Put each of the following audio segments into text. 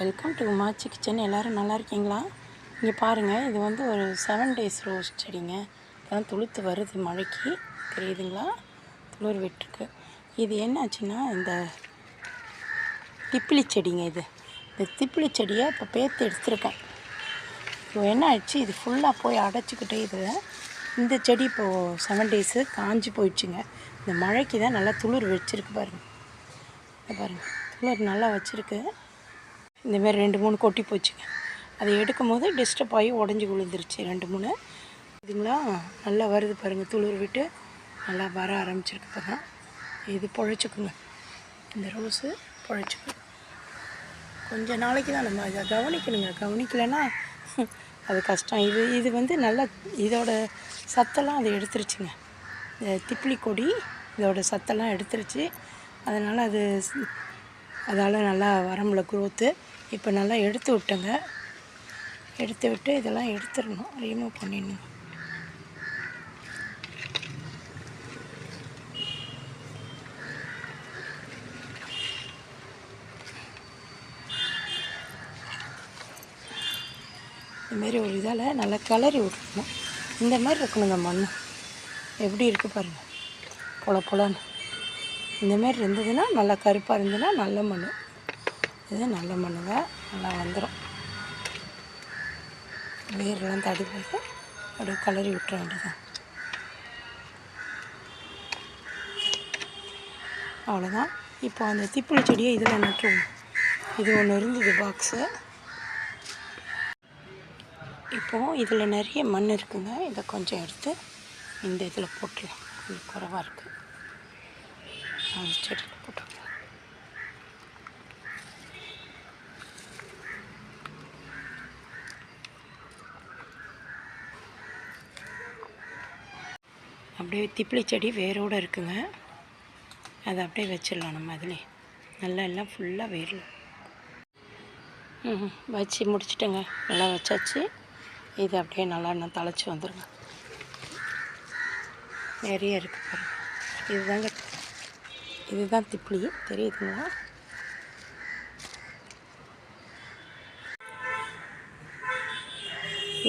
Welcome to உமாச்சி kitchen எல்லோரும் நல்லா இருக்கீங்களா? இங்கே பாருங்கள் இது வந்து ஒரு செவன் டேஸ் ரோஸ் செடிங்க. இதெல்லாம் துளுத்து வருது மழைக்கு. தெரியுதுங்களா? துளிர் விட்டுருக்கு. இது என்னாச்சுன்னா இந்த திப்பிலி செடிங்க இது. இந்த திப்பிலி செடியை இப்போ பேர்த்து எடுத்துருக்கேன். இப்போ என்ன ஆயிடுச்சு? இது ஃபுல்லாக போய் அடைச்சிக்கிட்டே இதில் இந்த செடி இப்போது செவன் டேஸு காஞ்சி போயிடுச்சுங்க. இந்த மழைக்கு தான் நல்லா துளிர் வச்சிருக்கு பாருங்கள் பாருங்கள் துளிர் நல்லா வச்சுருக்கு. இந்தமாரி ரெண்டு மூணு கொட்டி போச்சுங்க. அதை எடுக்கும் போது டிஸ்டர்ப் ஆகி உடஞ்சி விழுந்துருச்சு ரெண்டு மூணு. இதுங்களா நல்லா வருது பாருங்கள் துளிர் விட்டு நல்லா வர ஆரம்பிச்சிருக்கு இப்போ தான் இது பொழைச்சிக்குங்க. இந்த ரோஸு பொழைச்சிக்கும் கொஞ்ச நாளைக்கு தான் நம்ம அதை கவனிக்கணுங்க. கவனிக்கலைன்னா அது கஷ்டம். இது இது வந்து நல்லா இதோட சத்தெல்லாம் அதை எடுத்துருச்சுங்க. இந்த திப்பிலி கொடி இதோட சத்தெல்லாம் எடுத்துருச்சு. அதனால் அது அதால் நல்லா வரம்பில் குரோத்து இப்போ நல்லா எடுத்து விட்டேங்க. எடுத்து விட்டு இதெல்லாம் எடுத்துடணும். ரிமூவ் பண்ணிடணும். இதுமாரி ஒரு இதால் நல்லா கிளறி விட்டுருணும் இந்த மாதிரி இருக்கணுங்க மண் எப்படி இருக்குது பாருங்கள் பொல பொலன்னு. இந்த மாதிரி இருந்ததுன்னா நல்லா கருப்பாக இருந்ததுன்னா நல்ல மண். இது நல்ல மண்ணுங்க. நல்லா வந்துடும் வேர்லாம் தடி போட்டு அப்படியே கலரி விட்டுற வேண்டியதான் அவ்வளோதான் இப்போ அந்த திப்புளி செடியை இதில் நட்டுருவோம். இது ஒன்று இருந்தது பாக்ஸு இப்போது இதில் நிறைய மண் இருக்குங்க. இதை கொஞ்சம் எடுத்து இந்த இதில் போட்டுடலாம். கொஞ்சம் குறைவாக இருக்குது அந்த செடியில் அப்படியே திப்பிலி செடி வேரோடு இருக்குங்க. அதை அப்படியே வச்சிடலாம் நம்ம அதிலே நல்லா எல்லாம் ஃபுல்லாக வேரில் ம் வச்சு முடிச்சிட்டேங்க. நல்லா வச்சாச்சு. இது அப்படியே நல்லா இன்னும் தழைச்சி வந்துடுங்க நிறைய இருக்குது பாருங்கள் இதுதாங்க இதுதான் திப்பிலி. தெரியுதுங்களா?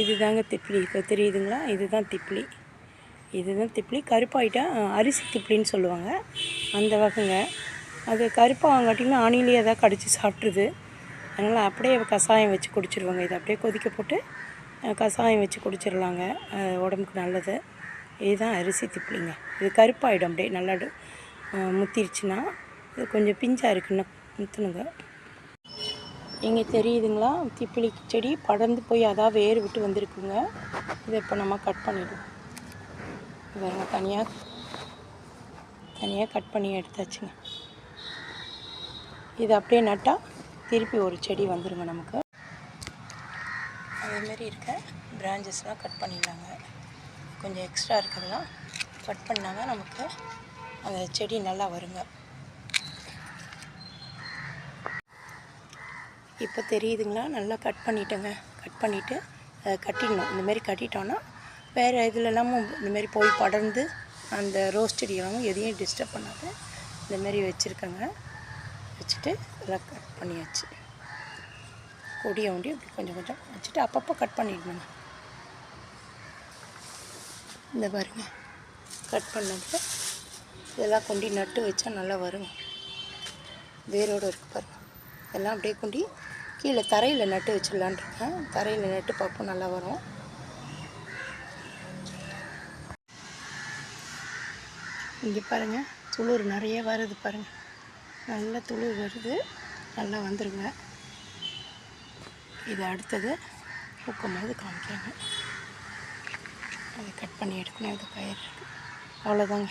இதுதாங்க திப்ளி இப்போ தெரியுதுங்களா? இதுதான் திப்பிலி. இதுதான் திப்பிலி. கருப்பாயிட்டா அரிசி திப்ளின்னு சொல்லுவாங்க. அந்த வகைங்க. அது கருப்பாகங்காட்டிங்கன்னா ஆணிலேயே எதாவது கடிச்சு சாப்பிட்ருது அதனால் அப்படியே கஷாயம் வச்சு குடிச்சிருவாங்க. இதை அப்படியே கொதிக்க போட்டு கஷாயம் வச்சு குடிச்சிடலாங்க உடம்புக்கு நல்லது. இதுதான் அரிசி திப்ளிங்க இது கருப்பாயிடும் அப்படியே நல்லா முத்திருச்சுன்னா இது கொஞ்சம் பிஞ்சாக இருக்குன்னு முத்துணுங்க இங்கே தெரியுதுங்களா? திப்பிலி செடி படர்ந்து போய் அதான் வேர் விட்டு வந்திருக்குங்க. இதை இப்போ நம்ம கட் பண்ணிடுவோம். பாருங்க தனியாக தனியாக கட் பண்ணி எடுத்தாச்சுங்க. இது அப்படியே நட்டால் திருப்பி ஒரு செடி வந்துடுங்க நமக்கு. அதேமாரி இருக்க பிரான்ச்சஸ்லாம் கட் பண்ணிடலாங்க. கொஞ்சம் எக்ஸ்ட்ரா இருக்கிறதெல்லாம் கட் பண்ணாங்க நமக்கு அந்த செடி நல்லா வருங்க. இப்போ தெரியுதுங்களா? நல்லா கட் பண்ணிட்டேங்க. கட் பண்ணிவிட்டு அதை கட்டிடணும். இந்தமாரி கட்டிட்டோன்னா வேறு இதுலலாமும் இந்தமாரி போய் படர்ந்து அந்த ரோஸ் செடியெல்லாம் எதையும் டிஸ்டர்ப் பண்ணாது இந்தமாரி வச்சுருக்கேங்க. வச்சுட்டு இதெல்லாம் கட் பண்ணியாச்சு. கொடியை ஒண்டி அப்படி கொஞ்சம் கொஞ்சம் வச்சுட்டு அப்பப்போ கட் பண்ணிடணுங்க. இந்த பாருங்க. கட் பண்ணதில் இதெல்லாம் கொண்டி நட்டு வச்சா நல்லா வரும். வேரோடு இருக்குது பாருங்கள் எல்லாம் அப்படியே கொண்டு கீழே தரையில் நட்டு வச்சிடலான்ருக்கேன் தரையில் நட்டு பார்ப்போம் நல்லா வரும். இங்கே பாருங்கள் துளிர் நிறைய வருது பாருங்கள் நல்லா துளிர் வருது. நல்லா வந்துருங்க. இது அடுத்தது பூக்கும் போது காமிக்கிறாங்க. அதை கட் பண்ணி எடுக்கணும். இது பயிர் அவ்வளோதாங்க